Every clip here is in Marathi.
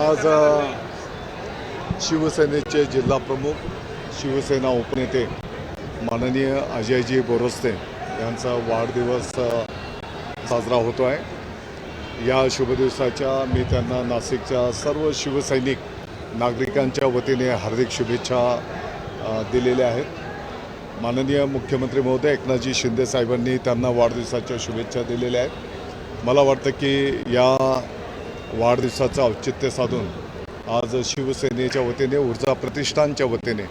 आज शिवसेनेचे जिल्हा प्रमुख शिवसेना उपनेते माननीय अजयजी बोरस्ते यांचा वाढदिवस साजरा होतो आहे या शुभदिवसाच्या मी त्यांना नाशिकच्या सर्व शिवसैनिक नागरिकांच्या वतीने हार्दिक शुभेच्छा दिलेल्या आहेत. माननीय मुख्यमंत्री महोदय एकनाथजी शिंदे साहेबांनी त्यांना वाढदिवसाच्या शुभेच्छा दिलेल्या आहेत. मला वाटतं की या वाढदिवसाचं औचित्य साधून आज शिवसेनेच्या वतीने ऊर्जा प्रतिष्ठानच्या वतीने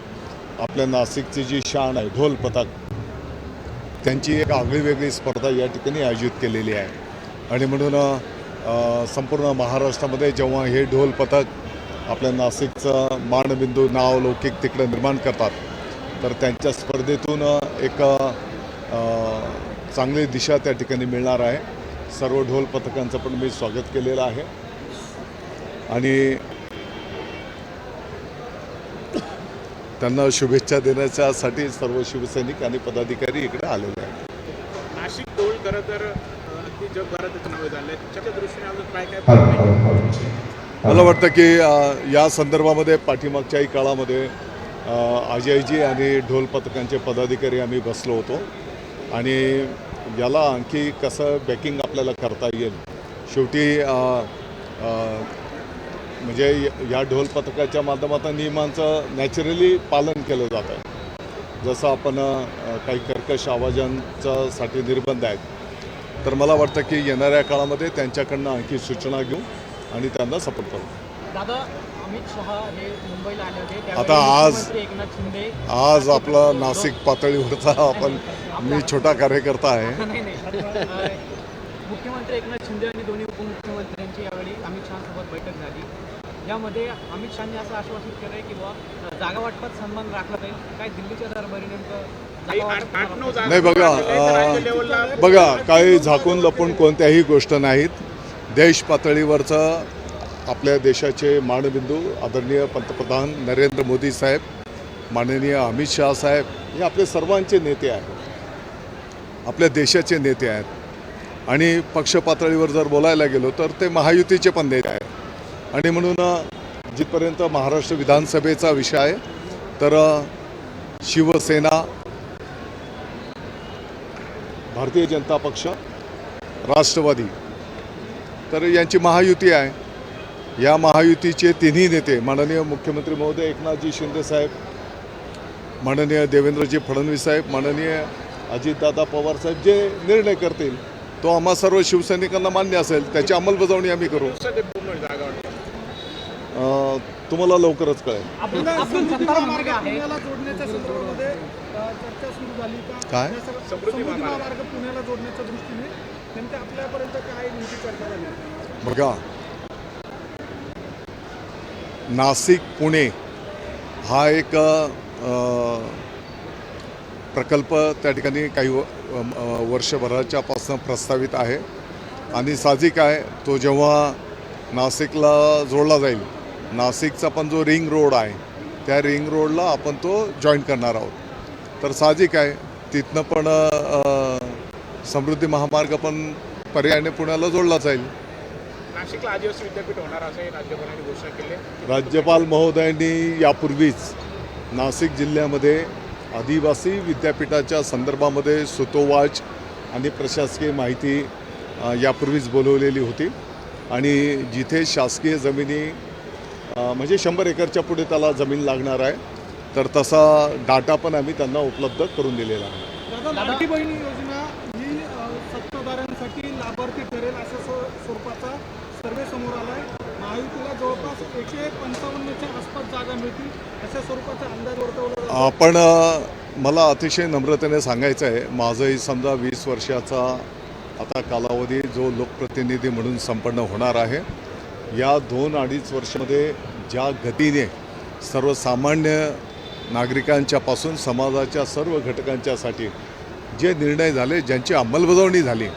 आपल्या नाशिकची जी शान आहे ढोल पथक त्यांची एक आगळी वेगळी स्पर्धा या ठिकाणी आयोजित केलेली आहे. आणि म्हणून संपूर्ण महाराष्ट्रामध्ये जेव्हा हे ढोल पथक आपल्या नाशिकचं मानबिंदू नाव लौकिक तिकडं निर्माण करतात तर त्यांच्या स्पर्धेतून एक चांगली दिशा त्या ठिकाणी मिळणार आहे. सर्व ढोल पथकांचं पण मी स्वागत केलेलं आहे. आणि त्यांना शुभेच्छा देण्याच्यासाठी सर्व शिवसैनिक आणि पदाधिकारी इकडे आलेले आहेत. नाशिक टोल खरं तर? मला वाटतं की या संदर्भामध्ये पाठीमागच्याही काळामध्ये अजयजी आणि ढोल पथकांचे पदाधिकारी आम्ही बसलो होतो. आणि याला आणखी कसं बॅकिंग आपल्याला करता येईल? शेवटी म्हणजे य- ढोल पथकाच्या माध्यमातून नियमांचं नॅचरली पालन केलं जात आहे. जसं आपण काही कर्कश आवाजांच्यासाठी निर्बंध आहेत. तर मला वाटतं की येणाऱ्या काळामध्ये त्यांच्याकडनं आणखी सूचना घेऊ आणि त्यांना सपोर्ट करू. दादा अमित शहा हे मुंबईला आले होते. त्यावेळी आता आज- मुख्यमंत्री एकनाथ शिंदे आज आपला नाशिक पातळीवरचा आपण मी छोटा कार्यकर्ता आहे. मुख्यमंत्री एकनाथ शिंदे आणि दोन्ही उपमुख्यमंत्र्यांची यावेळी अमित शहासोबत बैठक झाली. यामध्ये अमित शहानी असं आश्वासित केलंय की बुवा जागा वाटपात सन्मान राखला जाईल. काय दिल्लीच्या दरबारी नेमकं नाही बघा बघा काही झाकून लपून कोणत्याही गोष्ट नाहीत. देश पातळीवरचं आपल्या देशाचे मानबिंदू आदरणीय पंतप्रधान नरेंद्र मोदी साहेब माननीय अमित शहा साहेब हे आपले सर्वांचे नेते आहेत. आपल्या देशाचे नेते आहेत. आणि पक्ष पातळीवर जर बोलायला गेलो तर ते महायुतीचे पण नेते आहेत. आणि म्हणून जिथपर्यंत महाराष्ट्र विधानसभेचा विषय आहे तर शिवसेना भारतीय जनता पक्ष राष्ट्रवादी तर यांची महायुती आहे. या महायुतीचे तिन्ही नेते माननीय मुख्यमंत्री महोदय एकनाथजी शिंदे साहेब माननीय देवेंद्रजी फडणवीस साहेब माननीय अजितदादा पवार साहेब जे निर्णय करतील तो आम्हा सर्व शिवसैनिकांना मान्य असेल त्याची अंमलबजावणी आम्ही करू सध्या पूर्ण जागा वाटप अं, तुम्हाला लवकरच कळेल. काय? बघा. नाशिक पुणे हा एक प्रकल्प त्या ठिकाणी काही व- अ, वर्षभराच्या पासून प्रस्तावित आहे. आणि साहजिक आहे तो जेव्हा नाशिकला जोडला जाईल नाशिकचा पण जो रिंग रोड आहे त्या रिंग रोडला आपण तो जॉईन करणार आहोत. तर साहजिक आहे तिथनं पण समृद्धी महामार्ग पण पर्यायाने पुण्याला जोडला जाईल. नाशिकला आदिवासी विद्यापीठ होणार असं राज्यपालांनी घोषणा केली. राज्यपाल महोदयांनी यापूर्वीच नाशिक जिल्ह्यामध्ये आदिवासी विद्यापीठाच्या संदर्भामध्ये सुतोवाच आणि प्रशासकीय माहिती यापूर्वीच बोलवलेली होती. आणि जिथे शासकीय जमिनी म्हणजे शंभर एकरच्या पुढे त्याला जमीन लागणार आहे. तर तसा डाटा पण आम्ही त्यांना उपलब्ध करून दिलेला आहे. दादा लाडकी बहिणी योजना ही अ, सत्ताधाऱ्यांसाठी लाभार्थी ठरेल अशा स्व- स्वरूपाचा सर्वे समोर आलाय. महायुतीला जवळपास एकशे पंचावन्नच्या आसपास जागा मिळतील अशा स्वरूपाचा अंदाज वर्तवला जातो आपण अ, मला अतिशय नम्रतेने सांगायचं आहे माझंही समजा वीस वर्षाचा आता कालावधी जो लोकप्रतिनिधी म्हणून संपन्न होणार आहे या दोन अडीच वर्षामध्ये ज्या गतीने सर्वसामान्य नागरिकांच्यापासून समाजाच्या सर्व घटकांच्यासाठी जे निर्णय झाले ज्यांची अंमलबजावणी झाली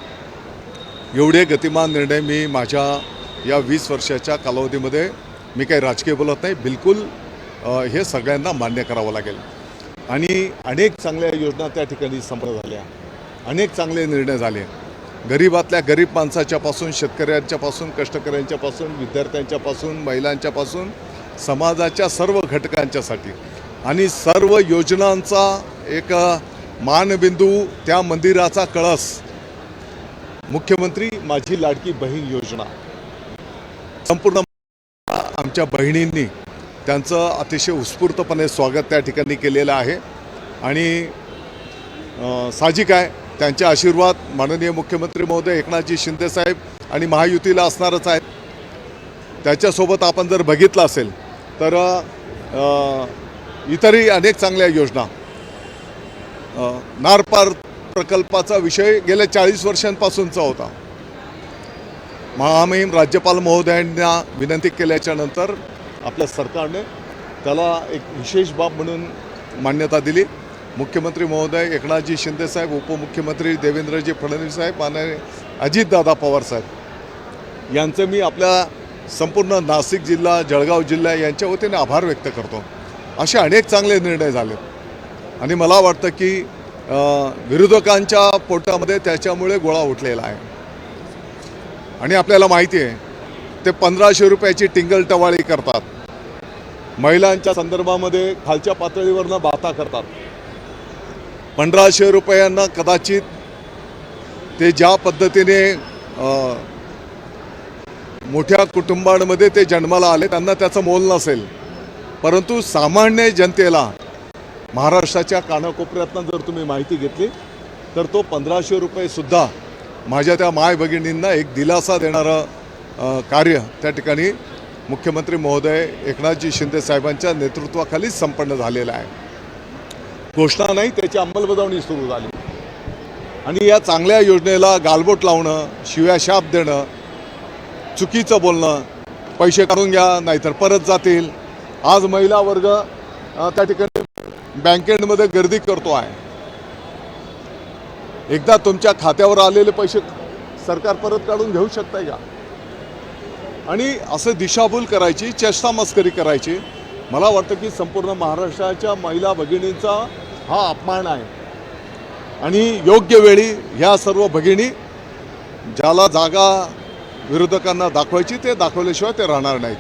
एवढे गतिमान निर्णय मी माझ्या या वीस वर्षाच्या कालावधीमध्ये मी काही राजकीय बोलत नाही. बिलकुल हे सगळ्यांना मान्य करावं लागेल. आणि अनेक चांगल्या योजना त्या ठिकाणी संपन्न झाल्या. अनेक चांगले निर्णय झाले. गरीबातल्या गरीब माणसाच्यापासून शेतकऱ्यांच्यापासून कष्टकऱ्यांच्यापासून विद्यार्थ्यांच्यापासून महिलांच्यापासून समाजाच्या सर्व घटकांच्यासाठी. आणि सर्व योजनांचा एक मानबिंदू त्या मंदिराचा कळस. मुख्यमंत्री माझी लाडकी बहीण योजना. संपूर्ण आमच्या बहिणींनी त्यांचं अतिशय उत्स्फूर्तपणे स्वागत त्या ठिकाणी केलेलं आहे. आणि साहजिक आहे त्यांचे आशीर्वाद माननीय मुख्यमंत्री महोदय एकनाथजी शिंदेसाहेब आणि महायुतीला असणारच आहेत. त्याच्यासोबत आपण जर बघितलं असेल तर इतरही अनेक चांगल्या योजना. नारपार प्रकल्पाचा विषय गेल्या चाळीस वर्षांपासूनचा होता. महामहिम राज्यपाल महोदयांना विनंती केल्याच्यानंतर आपल्या सरकारने त्याला एक विशेष बाब म्हणून मान्यता दिली. मुख्यमंत्री महोदय एकनाथजी शिंदेसाहेब उपमुख्यमंत्री देवेंद्रजी फडणवीस साहेब आणि अजितदादा पवार साहेब. यांचं मी आपल्या संपूर्ण नाशिक जिल्हा जळगाव जिल्हा यांच्या वतीने आभार व्यक्त करतो. असे अनेक चांगले निर्णय झाले आणि मला वाटतं की विरोधकांच्या पोटामध्ये त्याच्यामुळे गोळा उठलेला आहे. आणि आपल्याला माहिती आहे ते पंधराशे रुपयाची टिंगल टवाळी करतात. महिलांच्या संदर्भामध्ये खालच्या पातळीवरनं बाता करतात. पंधराशे रुपयांना कदाचित ते ज्या पद्धतीने मोठ्या कुटुंबांमध्ये ते जन्माला आले त्यांना त्याचं मोल नसेल. परंतु सामान्य जनतेला महाराष्ट्राच्या कानाकोपऱ्यातनं जर तुम्ही माहिती घेतली तर तो पंधराशे रुपयेसुद्धा माझ्या त्या माय भगिनींना एक दिलासा देणारं कार्य त्या ठिकाणी मुख्यमंत्री महोदय एकनाथजी शिंदे साहेबांच्या नेतृत्वाखालीच संपन्न झालेलं आहे. घोषणा नाही त्याची अंमलबजावणी सुरू झाली. आणि या चांगल्या योजनेला गालबोट लावणं शिव्या शाप देणं चुकीचं बोलणं पैसे काढून घ्या नाहीतर परत जातील. आज महिला वर्ग त्या ठिकाणी बँकेमध्ये गर्दी करतो आहे. एकदा तुमच्या खात्यावर आलेले पैसे सरकार परत काढून घेऊ शकताय का? आणि असं दिशाभूल करायची चेष्टा मस्करी करायची मला वाटतं की संपूर्ण महाराष्ट्राच्या महिला भगिनींचा हा अपमान आहे. आणि योग्य वेळी ह्या सर्व भगिनी ज्याला जागा विरोधकांना दाखवायची ते दाखवल्याशिवाय ते राहणार नाहीत.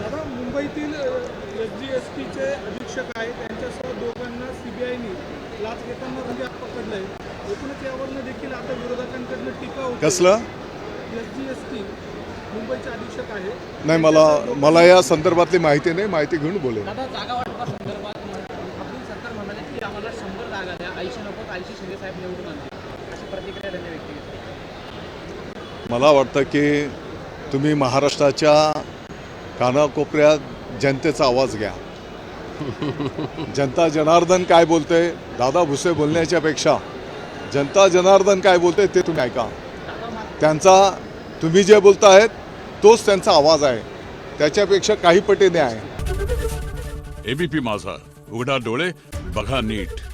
दादा मुंबईतील अधीक्षक आहेत. त्यांच्यासह दोघांना सीबीआयने लाच घेताना पकडलंय. एकूणच यावरनं देखील आता विरोधकांकडनं टीका कसलं? मुंबईचे अधीक्षक आहे नाही मला मला या संदर्भातली माहिती नाही. माहिती घेऊन बोलेल दादा जागा वाटपासंदर्भात अब्दुल सत्तार आम्हाला शंभर जागा द्या. ऐंशी नको ऐंशी शिंदे साहेब निवडून आणतील. अशी प्रतिक्रिया त्यांनी व्यक्त केली. मला वाटतं की तुम्ही महाराष्ट्राच्या कानाकोपऱ्यात जनतेचा आवाज घ्या. जनता जनार्दन काय बोलते? दादा भुसे बोलण्याच्या पेक्षा जनता जनार्दन काय बोलते ते तुम्ही ऐका. त्यांचा तुम्ही जे बोलतायत तोच त्यांचा आवाज आहे. त्याच्यापेक्षा काही पटीने आहे. एबीपी माझा. उघडा डोळे बघा नीट.